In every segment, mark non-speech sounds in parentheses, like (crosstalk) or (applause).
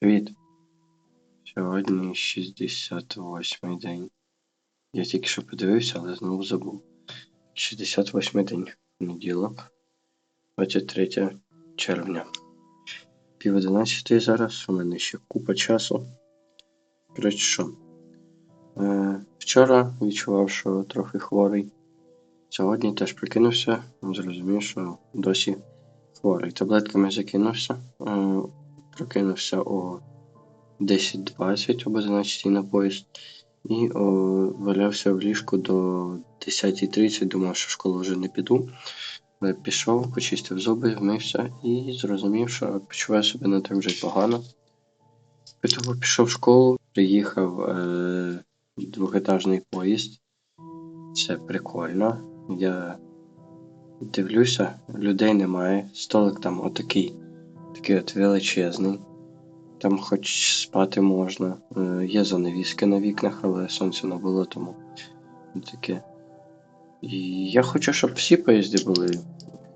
Привіт. Сьогодні 68 день. Я тільки що подивився, але знову забув. 68 день. Понеділок. 23 червня. Пів 11 зараз. У мене ще купа часу. Коротше що. Е, вчора відчував, що трохи хворий. Сьогодні теж прикинувся, зрозумів, що досі хворий. Таблетками закинувся. Е, прокинувся о 10.20 об 11 на поїзд і о, валявся в ліжку до 10.30, думав, що в школу вже не піду. Пішов, почистив зуби, вмився і зрозумів, що почуваю себе не так вже погано. Того пішов в школу, приїхав е, двохетажний поїзд. Це прикольно. Я дивлюся, людей немає. Столик там отакий, такий от величезний. Там хоч спати можна. Е, Є занавіски на вікнах, але сонця не було, тому таке. І я хочу, щоб всі поїзди були,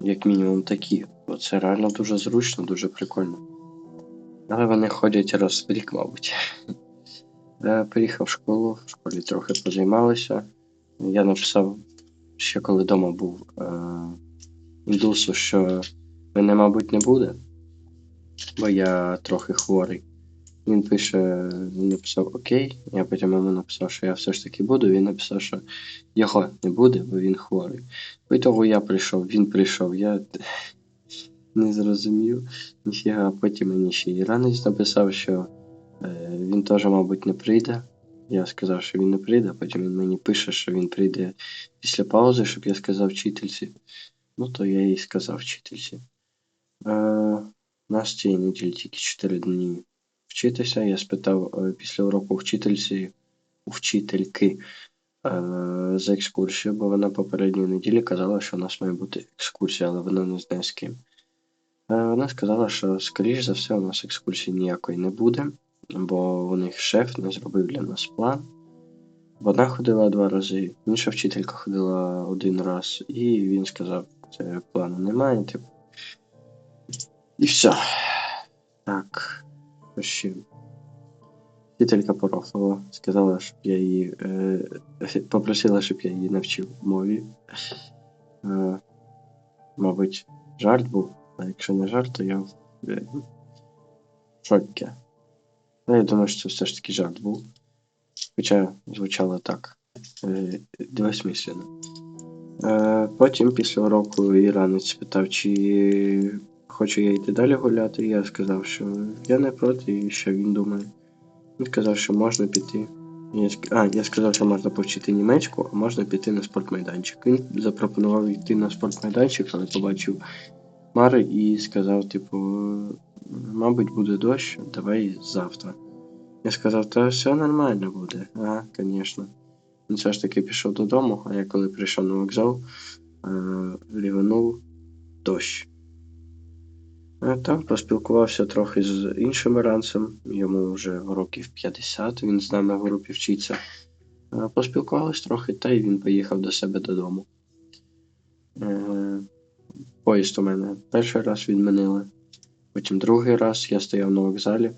як мінімум, такі. Бо це реально дуже зручно, дуже прикольно. Але вони ходять раз в рік, мабуть. Я приїхав в школу, в школі трохи позаймалися. Я написав, ще коли вдома був е, індусу, що мене, мабуть, не буде, бо я трохи хворий. Він пише, він написав Окей. Я потім йому написав, що я все ж таки буду. Він написав, що його не буде, бо він хворий. По того я прийшов, він прийшов, я (laughs) не зрозумів. Ніфіга, потім мені ще і ранець написав, що е, він теж, мабуть, не прийде. Я сказав, що він не прийде, потім він мені пише, що він прийде після паузи, щоб я сказав вчительці. Ну, то я їй сказав вчительці. Е, у нас цієї неділі тільки 4 дні вчитися. Я спитав е, після уроку вчительці у вчительки е, за екскурсію, бо вона попередньої неділі казала, що у нас має бути екскурсія, але вона не знає з ким. Е, вона сказала, що, скоріш за все, у нас екскурсії ніякої не буде, бо у них шеф не зробив для нас план. Вона ходила два рази, інша вчителька ходила один раз, і він сказав, це плану немає, типу. І все. Так. Ще? Вчителька порофала, сказала, щоб я її. Е, попросила, щоб я її навчив мові. Е, мабуть, жарт був, а якщо не жарт, то я в е, шокі. Ну, я думаю, що це все ж таки жарт був. Хоча звучало так. Е, двосмислено. Е, потім після уроку Іранець спитав, чи хочу я йти далі гуляти. Я сказав, що я не проти, і що він думає. Він сказав, що можна піти. Я, а, я сказав, що можна повчити німецьку, а можна піти на спортмайданчик. Він запропонував йти на спортмайданчик, але побачив Мари і сказав, типу, мабуть, буде дощ, давай завтра. Я сказав, та все нормально буде. Ага, звісно. Він все ж таки пішов додому, а я коли прийшов на вокзал, е, ліванув дощ. Е, Там поспілкувався трохи з іншим ранцем, йому вже років 50, він з нами в групі вчиться. Е, Поспілкувались трохи, та й він поїхав до себе додому. Е, Поїзд у мене перший раз відмінили, потім другий раз я стояв на вокзалі.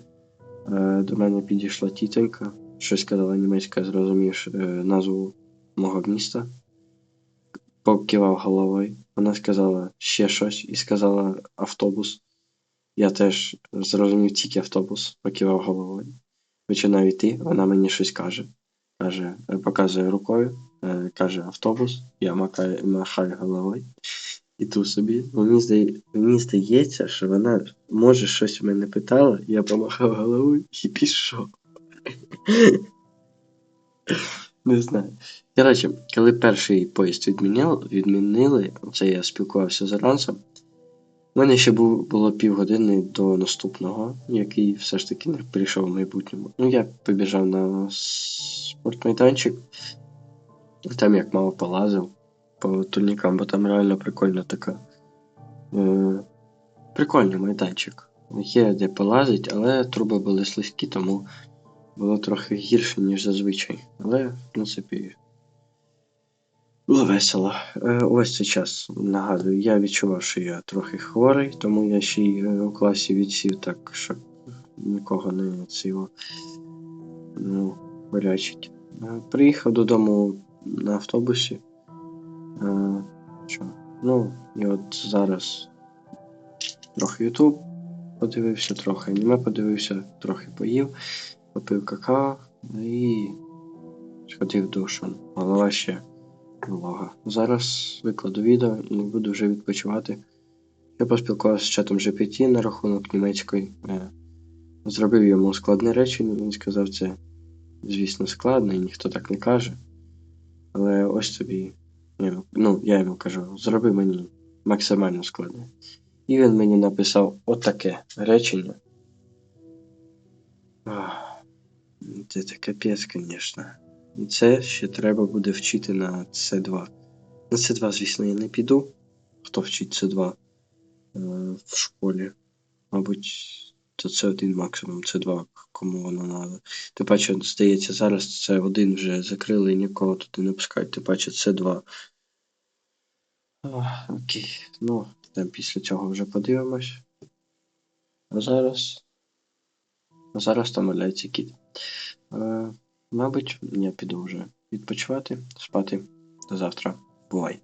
До мене підійшла тітонька, щось сказала німецька, зрозумів назву мого міста. Покивав головою. Вона сказала ще щось і сказала автобус. Я теж зрозумів тільки автобус, покивав головою. Починаю йти, вона мені щось каже. Каже, показує рукою, е, каже автобус, я макаю, махаю головою. Іду собі. Мені, здає, мені здається, що вона може щось в мене питала, я помахав головою і пішов. Не знаю. Коротше, коли перший поїзд відміняли, відмінили, це я спілкувався з Ранцем. У мене ще було півгодини до наступного, який все ж таки не прийшов в майбутньому. Ну, я побіжав на спортмайданчик, там як мало полазив по турнікам, бо там реально прикольна така. Е, прикольний майданчик. Є де полазить, але труби були слизькі, тому було трохи гірше, ніж зазвичай. Але, в принципі, було весело. Е, ось цей час нагадую, я відчував, що я трохи хворий, тому я ще й е, у класі відсів так, що нікого не цього ну, горячить. Е, Приїхав додому на автобусі. Що? Ну, і от зараз трохи Ютуб подивився, трохи аніме подивився, трохи поїв, попив какао і сходив душем. Голова ще волога. Зараз викладу відео і буду вже відпочивати. Я поспілкувався з чатом GPT на рахунок німецької. Е, Зробив йому складне речення, він сказав, це, звісно, складно, і ніхто так не каже. Але ось тобі. Ну, я йому кажу, зроби мені максимально складне. І він мені написав отаке речення. Це це капець, звісно. Це ще треба буде вчити на С2. На С2, звісно, я не піду. Хто вчить С2 е, в школі. Мабуть, то це один максимум, С2, кому воно треба. Тим паче, здається, зараз це один вже закрили і нікого туди не пускають. Тим паче С2. Окей. Ну, там після цього вже подивимось. А зараз. А зараз там валяється кіт. Мабуть, я піду вже відпочивати, спати. До завтра. Бувай.